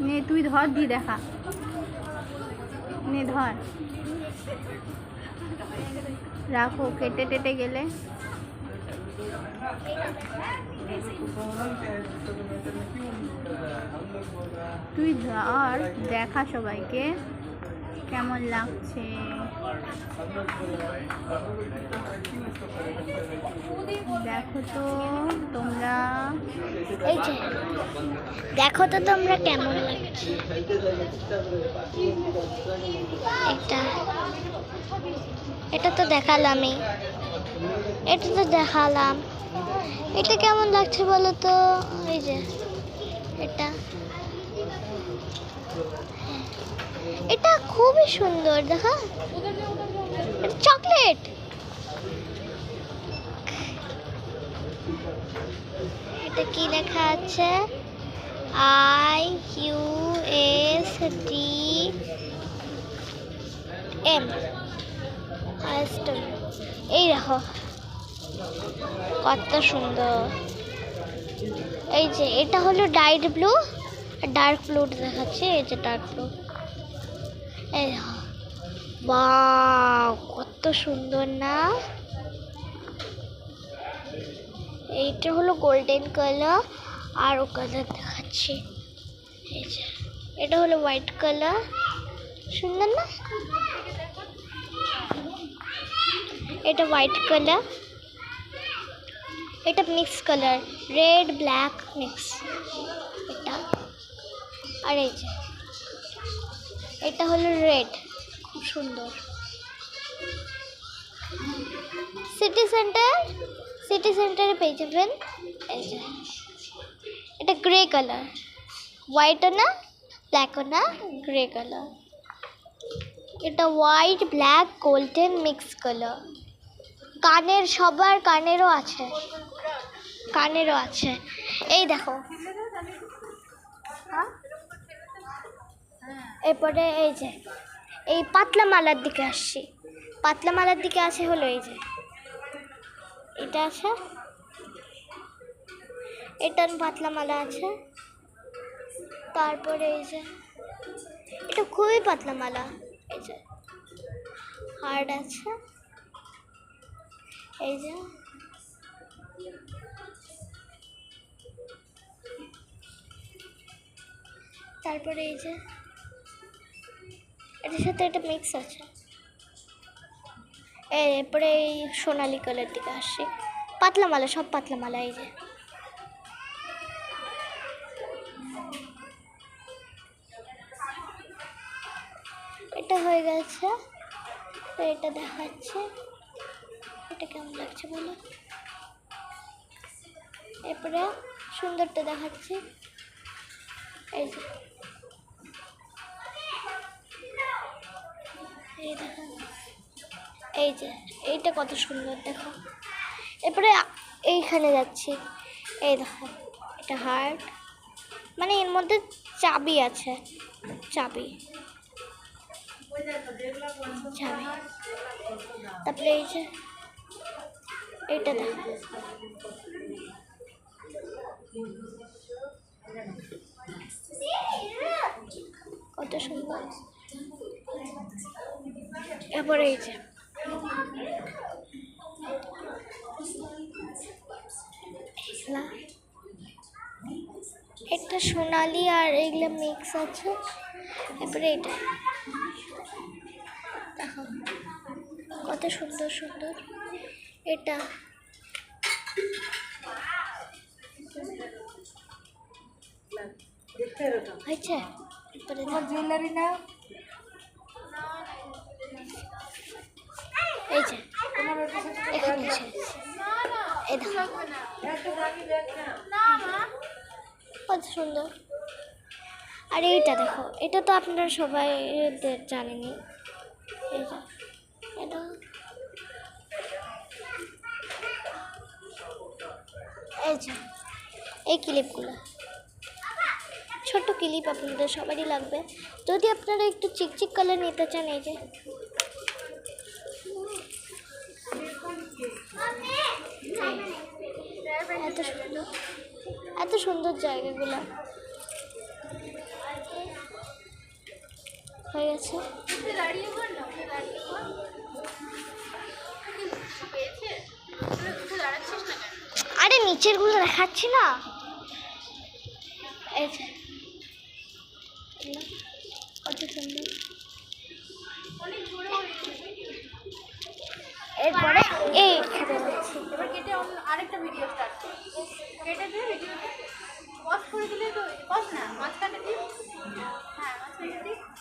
নে, তুই ধর দি দেখা। নে, ধর। রাখো কেটে টেটে গেলে। তুই ধর, দেখা সবাইকে। কেমন লাগছে? দেখো তো, তোমরা এই যে, দেখো তো তোমরা কেমন এটা এটা তো দেখালামই এটা তো দেখালাম। এটা কেমন লাগছে বলো তো? এই যে। এটা। খুবই সুন্দর, দেখা। চকলেট! এটা কি লেখা আছে? I U S D M. এই দেখো। কত সুন্দর। এই যে, এটা হলো ডাইট ব্লু। ডার্ক ব্লু দেখাচ্ছে, এই যে ডার্ক ব্লু। বাহ কত সুন্দর না? এইটা হলো গোল্ডেন কালার আর ও কালার দেখাচ্ছি। এটা হলো হোয়াইট কালার সুন্দর না? এটা হোয়াইট কালার এটা mix colour red black mix এটা। আর এই যে এটা হলো রেড। খুব সুন্দর। সিটি সেন্টার, সিটি সেন্টারে পেয়ে যাবেন। এটা গ্রে কালার। হোয়াইটও না, ব্ল্যাকও না, গ্রে কালার। এটা white, black, golden mix colour. কানের, সবার কানেরও আছে। কানেরও আছে। এই দেখো। হ্যাঁ? এরপরে এই যে, এই পাতলা মালার দিকে আসছি। পাতলা মালার দিকে আছে হলো এই যে, এটা আছে এটা পাতলা মালা আছে, তারপরে এই যে, এটা খুবই পাতলা মালা, এই যে, হার্ড আছে, এই যে, তারপরে এই যে এটার সাথে এটা মিক্স আছে। এরপরে এই সোনালি কালার দিকে আসছি পাতলা মালা, সব পাতলা মালা, এই যে। এটা হয়ে গেছে। এটা দেখাচ্ছে। এটা কেমন লাগছে বলো? এরপরে সুন্দরটা দেখাচ্ছি। এই যে। এই দেখো এই যে, এইটা কত সুন্দর, দেখো। এরপরে এইখানে যাচ্ছি। এই দেখো, এটা হার্ট। মানে এর মধ্যে চাবি আছে, চাবি। চাবি। তারপরে এই যে, এইটা দেখো। কত সুন্দর। এরপরে এই যে। একটা সোনালি আর এগুলো মিক্স আছে। এরপরে এটা কত সুন্দর সুন্দর। এটা। হয়েছে? জুয়েলারি না কত সুন্দর। আর এইটা দেখো, এটা তো আপনারা সবাই যে, এটা। এই যে, এই ক্লিপগুলো। ছোট ক্লিপ আপনাদের সবারই লাগবে। যদি আপনারা একটু চিকচিক কালার নিতে চান, এই যে। সুন্দর জায়গাগুলো। হয়ে গেছে। আরে নিচেরগুলো দেখাচ্ছি না। এই কত সুন্দর। এরপরে অন্য আরেকটা ভিডিও কেটে দিয়ে ভিডিও করে দিলে তো পজ না। মাঝখানে দিয়ে